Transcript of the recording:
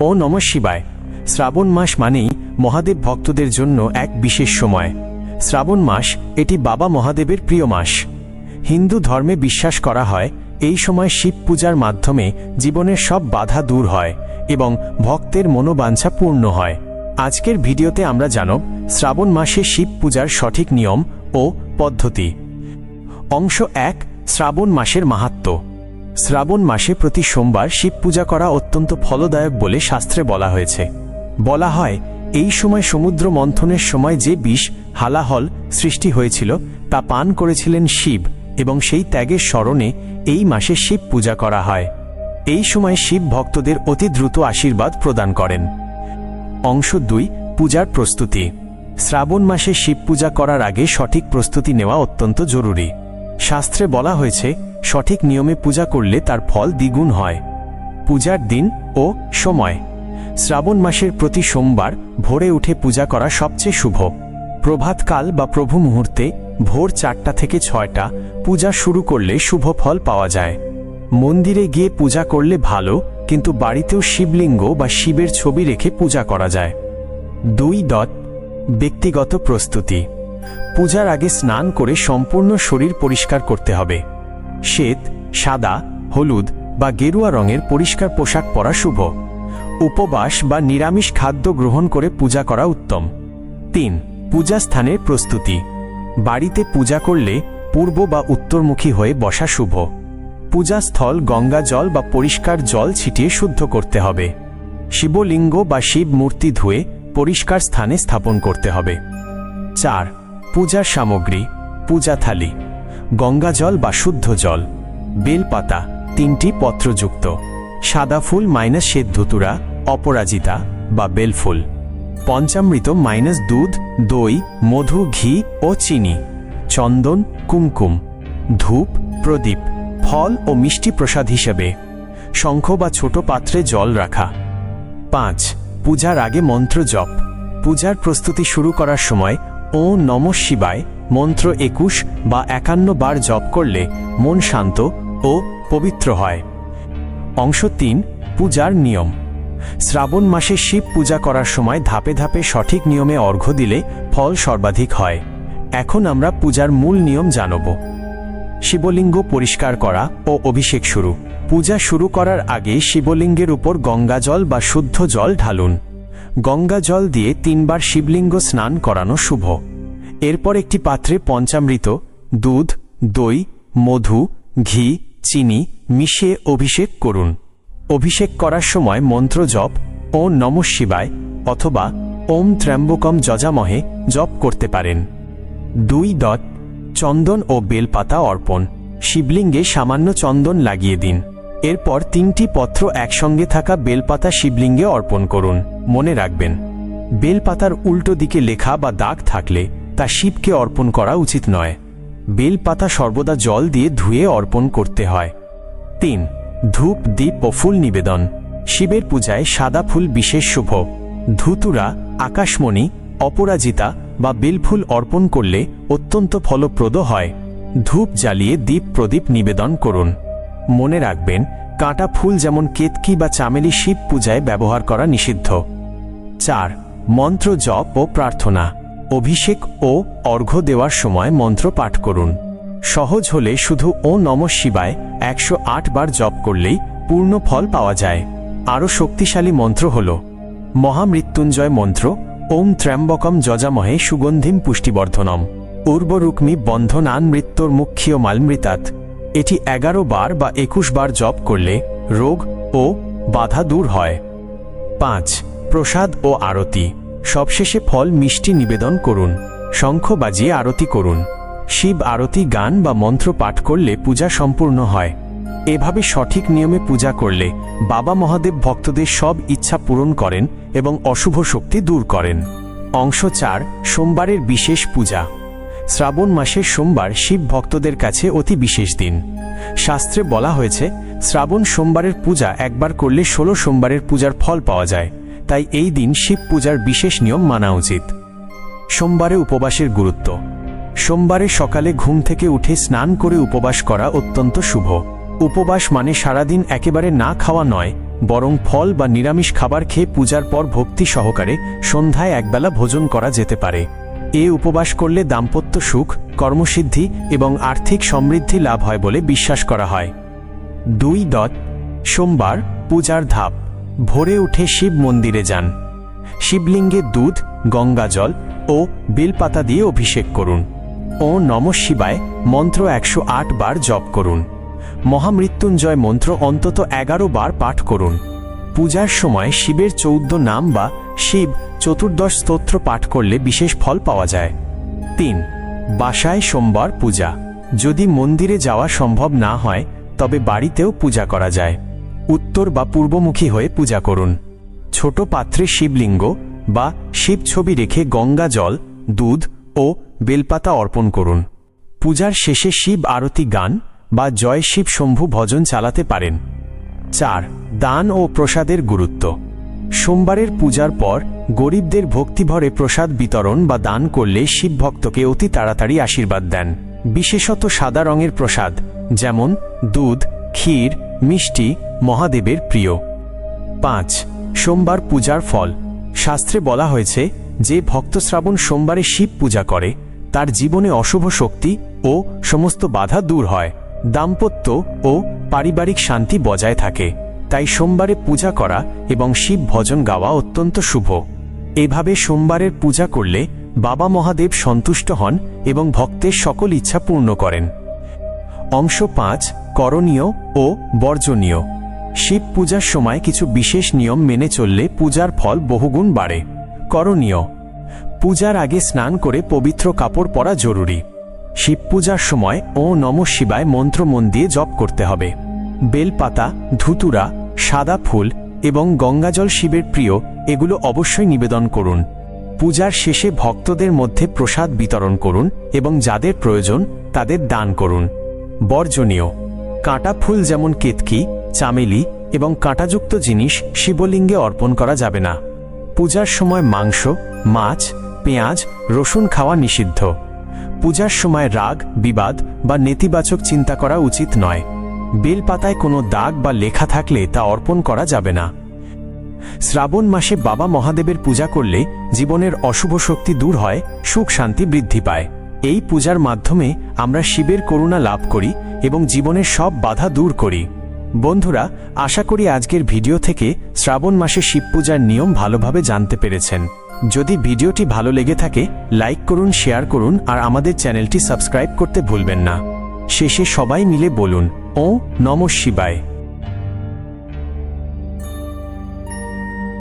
ও নম শিবায়। শ্রাবণ মাস মানেই মহাদেব ভক্তদের জন্য এক বিশেষ সময়। শ্রাবণ মাস এটি বাবা মহাদেবের প্রিয় মাস। হিন্দু ধর্মে বিশ্বাস করা হয়, এই সময় শিব পূজার মাধ্যমে জীবনের সব বাধা দূর হয় এবং ভক্তের মনোবাঞ্ছা পূর্ণ হয়। আজকের ভিডিওতে আমরা জানব শ্রাবণ মাসে শিব পূজার সঠিক নিয়ম ও পদ্ধতি। অংশ এক, শ্রাবণ মাসের মাহাত্ম্য শ্রাবণ মাসে প্রতি সোমবার শিব পূজা করা অত্যন্ত ফলদায়ক বলে শাস্ত্রে বলা হয়েছে। বলা হয়, এই সময় সমুদ্র মন্থনের সময় যে বিষ, হালাহল সৃষ্টি হয়েছিল, তা পান করেছিলেন শিব এবং সেই ত্যাগের স্মরণে এই মাসে শিব পূজা করা হয়। এই সময় শিব ভক্তদের অতি দ্রুত আশীর্বাদ প্রদান করেন। অংশ দুই, পূজার প্রস্তুতি। শ্রাবণ মাসে শিব পূজা করার আগে সঠিক প্রস্তুতি নেওয়া অত্যন্ত জরুরি। শাস্ত্রে বলা হয়েছে সঠিক নিয়মে পূজা করলে তার ফল দ্বিগুণ হয়। পূজার দিন ও সময়। শ্রাবণ মাসের প্রতি সোমবার ভোরে উঠে পূজা করা সবচেয়ে শুভ। প্রভাতকাল বা প্রভু মুহূর্তে ভোর চারটা থেকে ছয়টা পূজা শুরু করলে শুভ ফল পাওয়া যায়। মন্দিরে গিয়ে পূজা করলে ভালো, কিন্তু বাড়িতেও শিবলিঙ্গ বা শিবের ছবি রেখে পূজা করা যায়। দুই দত ব্যক্তিগত প্রস্তুতি। পূজার আগে স্নান করে সম্পূর্ণ শরীর পরিষ্কার করতে হবে। শ্বেত, সাদা, হলুদ বা গেরুয়া রঙের পরিষ্কার পোশাক পরা শুভ। উপবাস বা নিরামিষ খাদ্য গ্রহণ করে পূজা করা উত্তম। তিন, পূজা স্থানের প্রস্তুতি। বাড়িতে পূজা করলে পূর্ব বা উত্তরমুখী হয়ে বসা শুভ। পূজাস্থল গঙ্গা জল বা পরিষ্কার জল ছিটিয়ে শুদ্ধ করতে হবে। শিবলিঙ্গ বা শিব মূর্তি ধুয়ে পরিষ্কার স্থানে স্থাপন করতে হবে। চার, পূজার সামগ্রী, পূজা থালি। গঙ্গা জল বা শুদ্ধ জল। বেলপাতা, তিনটি পত্রযুক্ত। সাদা ফুল মাইনাস শ্বেত ধুতুরা, অপরাজিতা বা বেলফুল। পঞ্চামৃত মাইনাস দুধ, দই, মধু, ঘি ও চিনি। চন্দন, কুমকুম। ধূপ, প্রদীপ, ফল ও মিষ্টি প্রসাদ হিসেবে। শঙ্খ বা ছোট পাত্রে জল রাখা। পাঁচ, পূজার আগে মন্ত্র জপ। পূজার প্রস্তুতি শুরু করার সময়, ও নম শিবায় মন্ত্র একুশ বা একান্ন বার জপ করলে মন শান্ত ও পবিত্র হয়। অংশ তিন, পূজার নিয়ম। শ্রাবণ মাসে শিব পূজা করার সময় ধাপে ধাপে সঠিক নিয়মে অর্ঘ্য দিলে ফল সর্বাধিক হয়। এখন আমরা পূজার মূল নিয়ম জানব। শিবলিঙ্গ পরিষ্কার করা ও অভিষেক শুরু। পূজা শুরু করার আগে শিবলিঙ্গের উপর গঙ্গাজল বা শুদ্ধ জল ঢালুন। গঙ্গা জল দিয়ে তিনবার শিবলিঙ্গ স্নান করানো শুভ। এরপর একটি পাত্রে পঞ্চামৃত, দুধ, দই, মধু, ঘি, চিনি মিশিয়ে অভিষেক করুন। অভিষেক করার সময় মন্ত্র জপ ও নম শিবায় অথবা ওম ত্র্যম্বকম যজামহে জপ করতে পারেন। দুই দত চন্দন ও বেলপাতা অর্পণ। শিবলিঙ্গে সামান্য চন্দন লাগিয়ে দিন। এরপর তিনটি পত্র একসঙ্গে থাকা বেলপাতা শিবলিঙ্গে অর্পণ করুন। মনে রাখবেন, বেলপাতার উল্টো দিকে লেখা বা দাগ থাকলে তা শিবকে অর্পণ করা উচিত নয়। বেলপাতা সর্বদা জল দিয়ে ধুয়ে অর্পণ করতে হয়। তিন, ধূপ দ্বীপ ও ফুল নিবেদন। শিবের পূজায় সাদা ফুল বিশেষ শুভ। ধুতুরা, আকাশমণি, অপরাজিতা বা বেলফুল অর্পণ করলে অত্যন্ত ফলপ্রদ হয়। ধূপ জ্বালিয়ে দ্বীপ প্রদীপ নিবেদন করুন। মনে রাখবেন, কাঁটা ফুল যেমন কেতকি বা চামেলি শিব পূজায় ব্যবহার করা নিষিদ্ধ। চার, মন্ত্র জপ ও প্রার্থনা। অভিষেক ও অর্ঘ্য দেওয়ার সময় মন্ত্র পাঠ করুন। সহজ হলে শুধু ও নম শিবায় একশো বার জপ করলেই পূর্ণ ফল পাওয়া যায়। আরও শক্তিশালী মন্ত্র হল, মহামৃত্যুঞ্জয় মন্ত্র, ওম ত্র্যম্বকম যজামহে সুগন্ধিম পুষ্টিবর্ধনম। উর্বরুক্মি বন্ধনান মৃত্যুর মুখ্যীয় মালমৃতাত এটি এগারো বার বা একুশ বার জপ করলে রোগ ও বাধা দূর হয়। পাঁচ, প্রসাদ ও আরতি। সবশেষে ফল মিষ্টি নিবেদন করুন, শঙ্খ বাজিয়ে আরতি করুন। শিব আরতি, গান বা মন্ত্র পাঠ করলে পূজা সম্পূর্ণ হয়। এভাবে সঠিক নিয়মে পূজা করলে বাবা মহাদেব ভক্তদের সব ইচ্ছা পূরণ করেন এবং অশুভ শক্তি দূর করেন। অংশ চার, সোমবারের বিশেষ পূজা। শ্রাবণ মাসের সোমবার শিব ভক্তদের কাছে অতি বিশেষ দিন। শাস্ত্রে বলা হয়েছে, শ্রাবণ সোমবারের পূজা একবার করলে ষোলো সোমবারের পূজার ফল পাওয়া যায়। তাই এই দিন শিব পূজার বিশেষ নিয়ম মানা উচিত। সোমবারে উপবাসের গুরুত্ব। সোমবারে সকালে ঘুম থেকে উঠে স্নান করে উপবাস করা অত্যন্ত শুভ। উপবাস মানে সারাদিন একেবারে না খাওয়া নয়, বরং ফল বা নিরামিষ খাবার খেয়ে পূজার পর ভক্তি সহকারে সন্ধ্যায় একবেলা ভোজন করা যেতে পারে। এ উপবাস করলে দাম্পত্য সুখ, কর্মসিদ্ধি এবং আর্থিক সমৃদ্ধি লাভ হয় বলে বিশ্বাস করা হয়। দুই দত সোমবার পূজার ধাপ। ভোরে উঠে শিব মন্দিরে যান। শিবলিঙ্গে দুধ গঙ্গাজল ও বেলপাতা দিয়ে অভিষেক করুন। ও নম শিবায় মন্ত্র একশো আট বার জপ করুন। মহামৃত্যুঞ্জয় মন্ত্র অন্তত এগারো বার পাঠ করুন। পূজার সময় শিবের চৌদ্দ নাম বা শিব চতুর্দশ স্তোত্র পাঠ করলে বিশেষ ফল পাওয়া যায়। তিন, বাসায় সোমবার পূজা। যদি মন্দিরে যাওয়া সম্ভব না হয়, তবে বাড়িতেও পূজা করা যায়। উত্তর বা পূর্বমুখী হয়ে পূজা করুন। ছোট পাত্রে শিবলিঙ্গ বা শিব ছবি রেখে গঙ্গা জল, দুধ ও বেলপাতা অর্পণ করুন। পূজার শেষে শিব আরতি গান বা জয় শিব শম্ভু ভজন চালাতে পারেন। চার, দান ও প্রসাদের গুরুত্ব। সোমবারের পূজার পর গরিবদের ভক্তিভরে প্রসাদ বিতরণ বা দান করলে শিব ভক্তকে অতি তাড়াতাড়ি আশীর্বাদ দেন। বিশেষত সাদা রঙের প্রসাদ, যেমন দুধ ক্ষীর, মিষ্টি, মহাদেবের প্রিয়। পাঁচ, সোমবার পূজার ফল। শাস্ত্রে বলা হয়েছে, যে ভক্ত শ্রাবণ সোমবারে শিব পূজা করে, তার জীবনে অশুভ শক্তি ও সমস্ত বাধা দূর হয়, দাম্পত্য ও পারিবারিক শান্তি বজায় থাকে। তাই সোমবারে পূজা করা এবং শিব ভজন গাওয়া অত্যন্ত শুভ। এভাবে সোমবারের পূজা করলে বাবা মহাদেব সন্তুষ্ট হন এবং ভক্তের সকল ইচ্ছা পূর্ণ করেন। অংশ পাঁচ করণীয় ও বর্জনীয়। শিব পূজার সময় কিছু বিশেষ নিয়ম মেনে চললে পূজার ফল বহুগুণ বাড়ে। করণীয়, পূজার আগে স্নান করে পবিত্র কাপড় পরা জরুরি। শিব পূজার সময় ও নম শিবায় মন্ত্র মন দিয়ে জপ করতে হবে। বেলপাতা, ধুতুরা, সাদা ফুল এবং গঙ্গাজল শিবের প্রিয় এগুলো অবশ্যই নিবেদন করুন। পূজার শেষে ভক্তদের মধ্যে প্রসাদ বিতরণ করুন এবং যাদের প্রয়োজন তাদের দান করুন। বর্জনীয় কাঁটা ফুল যেমন কেতকি, চামেলি এবং কাঁটাযুক্ত জিনিস শিবলিঙ্গে অর্পণ করা যাবে না। পূজার সময় মাংস, মাছ, পেঁয়াজ, রসুন খাওয়া নিষিদ্ধ। পূজার সময় রাগ, বিবাদ বা নেতিবাচক চিন্তা করা উচিত নয়। বেলপাতায় কোনো দাগ বা লেখা থাকলে তা অর্পণ করা যাবে না। শ্রাবণ মাসে বাবা মহাদেবের পূজা করলে জীবনের অশুভ শক্তি দূর হয়, সুখ শান্তি বৃদ্ধি পায়। এই পূজার মাধ্যমে আমরা শিবের করুণা লাভ করি এবং জীবনের সব বাধা দূর করি। বন্ধুরা, আশা করি আজকের ভিডিও থেকে শ্রাবণ মাসে শিব পূজার নিয়ম ভালোভাবে জানতে পেরেছেন। যদি ভিডিওটি ভালো লেগে থাকে, লাইক করুন, শেয়ার করুন আর আমাদের চ্যানেলটি সাবস্ক্রাইব করতে ভুলবেন না। শেষে সবাই মিলে বলুন ও নম শিবায়।